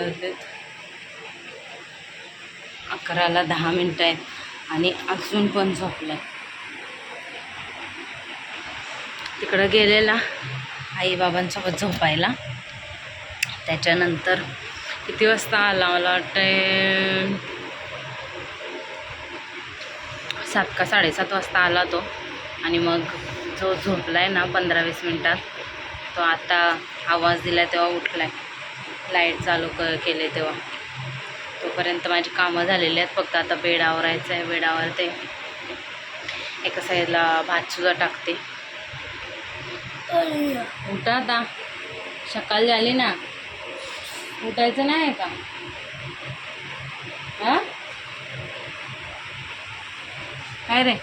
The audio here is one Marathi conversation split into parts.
वाजलेत. अकराला दहा मिनटं आहेत आणि अजून पण झोपलं तिकडं गेलेला आईबाबांसोबत झोपायला. त्याच्यानंतर किती वाजता आला मला वाटतं सात का साडेसात वाजता आला तो. आणि मग जो झोपला आहे ना पंधरा वीस मिनटात तो आता आवाज दिला तेव्हा उठला आहे लाइट चालू क केले तेव्हा. तोपर्यंत माझी कामं झालेली आहेत. फक्त आता बेड आवरायचं आहे. बेड आवरते. एका साईडला भातसुद्धा टाकते. उठा आता. सकाळ झाली ना. उठायचं नाही आहे का? हां? काय रे?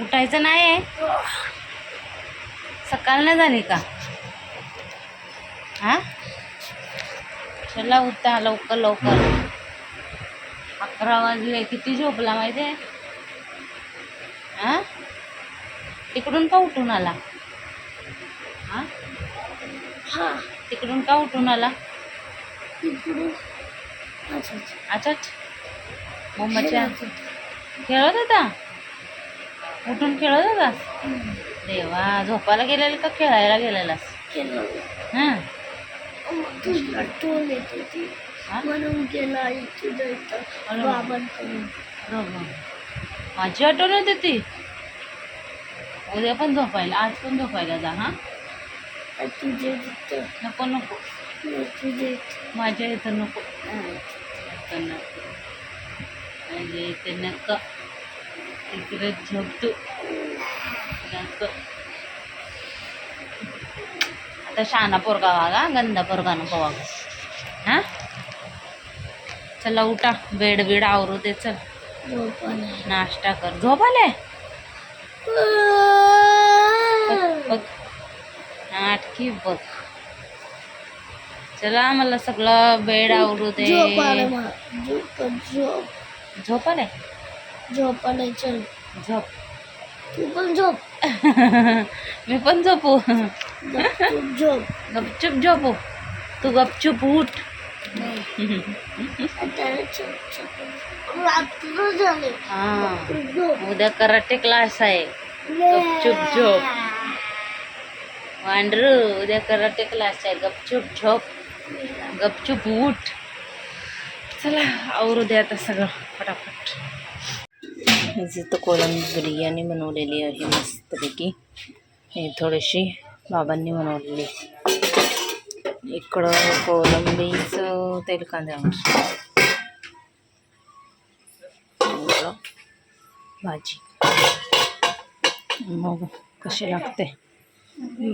उठायचं नाही आहे? सकाळ नाही झाली का? हां? चला उठा लवकर लवकर. अकरा वाजले. किती झोपला माहिती आहे हां? तिकडून का उठून आला? हां? हा तिकडून का उठून आला? अच्छा अच्छा अच्छा मम्माच्या खेळत होता. उठून खेळत होता? देवा झोपायला गेलेला का खेळायला गेलेलास? हां. तुझी आठवण येत होती हा? म्हणून गेला इथे इथं बाबांकडून बरोबर माझी आठवण येते ती उद्या पण झोपायला आज पण झोपायला जा हां? तुझे नको नको. तुझे माझ्या इथं नको. इथं नको. माझ्या इथे नको. इकडे झोपतो नको. आता शहाणा पोरगा वागा गंदा पोरगा नको वागा. हां? चला उठा बेड बीड आवरू दे चल. नाश्ता कर. झोप आले बघ. नाटकी बघ. चला मला सगळं बेड आवरू दे. झोप आले झोप आलं चल. झोप. तू पण झोप. मी पण झोपू झोप. गपचूप झोपू. तू गपचूप उठ. हा. उद्या कराटे क्लास आहे. गपचूप झोप. वांडरू उद्या कराटे क्लास आहे. गपचूप झोप. गपचूप उठ. चला आवरू दे आता सगळं. फटाफट. इथं कोलंबी बिर्याणी बनवलेली आहे मस्तपैकी हे थोडीशी बाबांनी बनवलेली इकडं कोलंबीचं तेल कांदा भाजी। मग कशी लागते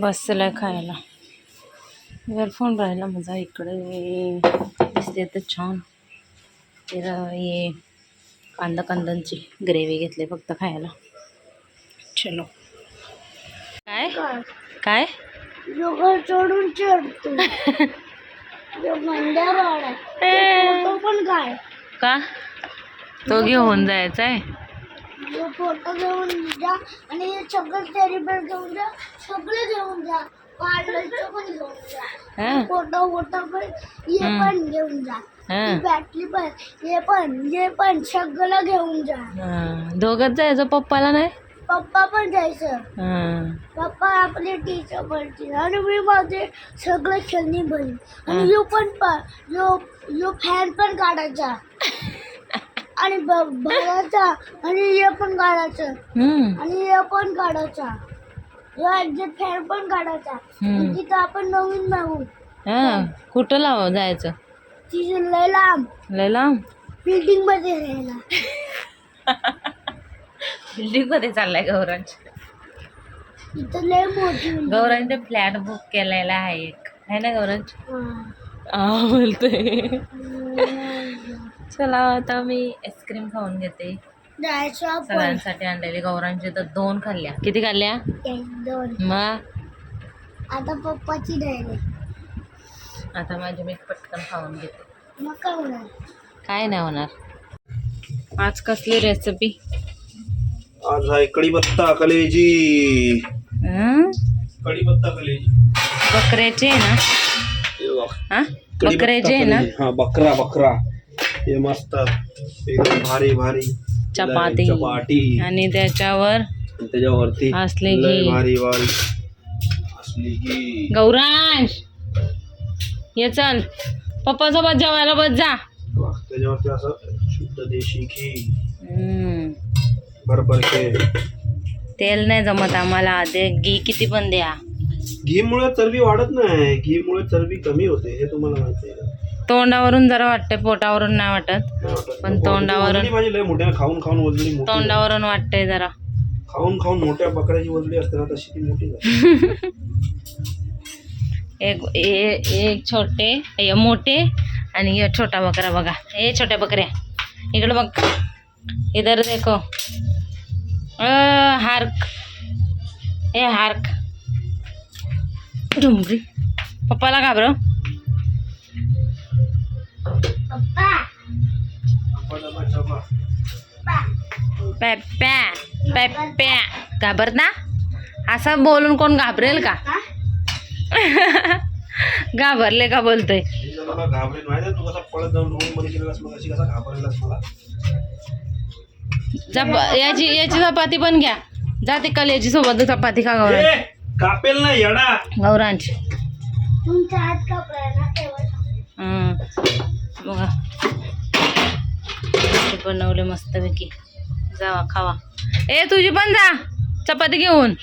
बसलं खायला इयरफोन राहिला माझा इकडे। दिसते तर छान तर हे कांदा कांद्यांची ग्रेव्ही घेतली फक्त खायला. चलो. काय? काय? जोगर चढून चढतो. फोटो पण काय का? तो घेऊन जायचा आहे? जो फोटो घेऊन जा आणि हे सगळं टेरिबल घेऊन जा सगळं घेऊन जा. घेऊन जा. बॅटरी पण हे. पण हे. पण सगळं घेऊन जा. हां. दोघंच जायचं पप्पाला नाही? पप्पा पण जायचं. हां. पप्पा आपले टीचर बनतील. आणि मी माझे सगळं खेळणी बनीन हा. आणि यो पण यो यो फॅन पण काढायचा. आणि भरायचा. आणि हे पण काढायचं. आणि हे पण काढायचा. एक्झॅक्ट फॅन पण काढायचा. हम्म. तिथं आपण नवीन मागू हां कुठं लाव जायचं? तिथे लय लांब. लय लांब? बिल्डिंगमध्ये राहायला. बिल्डिंगमध्ये चाललाय गौरांच तिथं लय मोठी. गौरांचे फ्लॅट बुक केलेला आहे एक. आहे ना गौरांच बोलते. चला आता मी आईस्क्रीम खाऊन घेते. सगळ्यांसाठी आणलेली गौरांची तर दोन खाल्ल्या. किती खाल्ल्या? एक दोन. मग? आता पप्पाची राहिली आता माझी मी पटकन खाऊन घेते. मग काय होणार? काय नाही होणार. आज कसली रेसिपी आज आहे कढीपत्ता कलेजी. कढीपत्ता कलेजी. बकऱ्याची आहे ना? हे बकऱ्याचे आहे ना? हा बकरा बकरा. हे मस्त. एकदम भारी भारी. चपाती. चपाती. आणि त्याच्यावर त्याच्यावरती असले भारी असली की गौरांश! ये चल. पप्पा सोबत जेवायला बस जा. त्याच्यावरती असं शुद्ध देशी घी. हम्म. बरोबर के तेल नाही जमत आम्हाला. ते घी किती पण द्या. घी मुळे चरबी वाढत नाही. घी मुळे चरबी कमी होते हे तुम्हाला माहिती आहे. का? तोंडावरून जरा वाटते पोटावरून नाही वाटत वाटत. पण तोंडावरून- मोठ्या खाऊन खाऊन झाली. तोंडावरून वाटतंय जरा. खाऊन खाऊन मोठ्या बकऱ्याची वजडी असते ना तशी ती मोठी. एक ए- एक छोटे हे मोठे आणि हे छोटा बकरा बघा. हे छोट्या बकऱ्या. इकडे बघ. इधर देखो. हार्क. ए हार्क. डुमरी पप्पाला घाबर पॅप्या पॅप्या. घाबरत ना? असं बोलून कोण घाबरेल का? घाबरले का बोलतोय? याची याची चपाती पण घ्या. जा ते कलेची सोबत चपाती खा गौरांश ए, कापेल ना येडा. हं. बघा. बनवले मस्तपैकी. जावा खावा. ए तुझी पण जा. चपाती घेऊन.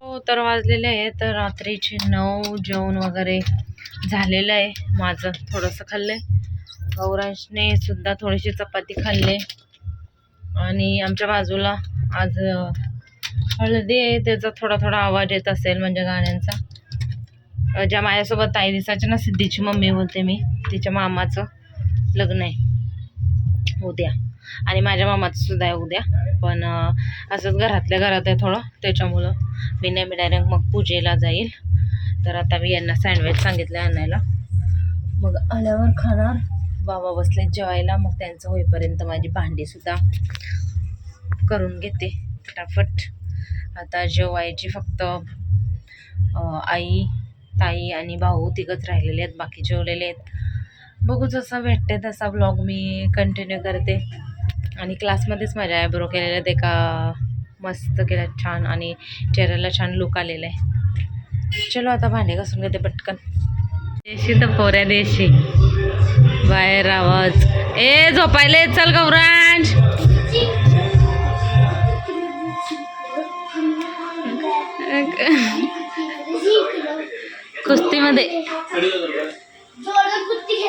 हो तर वाजलेले आहे तर रात्रीचे नऊ जेवण वगैरे झालेलं आहे. माझं थोडंसं खाल्लं आहे गौरांशने सुद्धा थोडीशी चपाती खाल्ले आणि आमच्या बाजूला आज हळदी आहे त्याचा थोडा थोडा आवाज येत असेल म्हणजे गाण्यांचा. ज्या माझ्यासोबत ताई दिसाच्या ना सिद्धीची मम्मी बोलते मी तिच्या मामाचं लग्न आहे. उद्या आणि माझ्या मामाचं सुद्धा आहे उद्या पण असंच घरातल्या घरात आहे थोडं. त्याच्यामुळं मी नेहमी डायरेक्ट मग पूजेला जाईल. तर आता मी यांना सँडविच सांगितलं आणायला. मग आल्यावर खाणार. बाबा बसले जेवायला. मग त्यांचं होईपर्यंत माझी भांडीसुद्धा करून घेते. फटाफट आता जेवायची फक्त आई ताई आणि भाऊ तिघंच राहिलेले आहेत. बाकी जेवलेले आहेत. बघू जसं भेटते तसा ब्लॉग मी कंटिन्यू करते. आणि क्लासमध्येच माझ्या आयब्रो केलेल्या ते का मस्त केल्या छान आणि चेहऱ्याला छान लुक आलेला आहे. चलो आता भांडे घासून घेते पटकन. देशी तर पोऱ्या देशी. बाहेर आवाज. ए झोपायला येत चल गौरांश. कुस्तीमध्ये.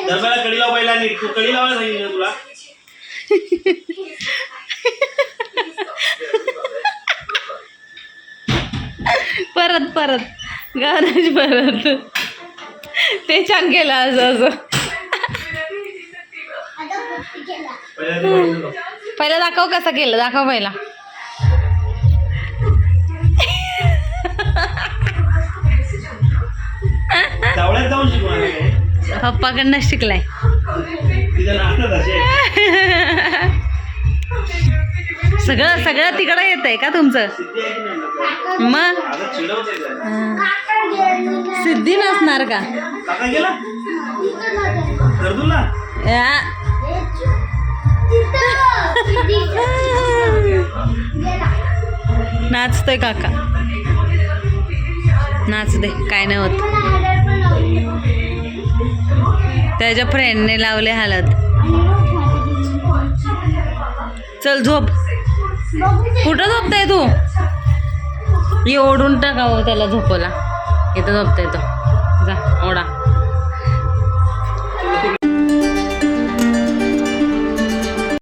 दरम्यान कडी लाव पहिला नीट तू कडी लावायला सांगितलं तुला? परत परत. गौरांश परत ते छान केलं असं असं. पहिला दाखव कसं केलं. दाखव पहिला. पप्पाकडनं शिकलाय. सगळं सगळं तिकडं येत आहे का तुमचं? मग? सिद्धी नसणार का. नाचतोय काका. नाच दे काय नाही होत. त्याच्या फ्रेंडने लावले हालत. चल झोप. कुठं झोपताय तू? एवढून ओढून टाकावं त्याला झोपवला इथं झोपताय तो.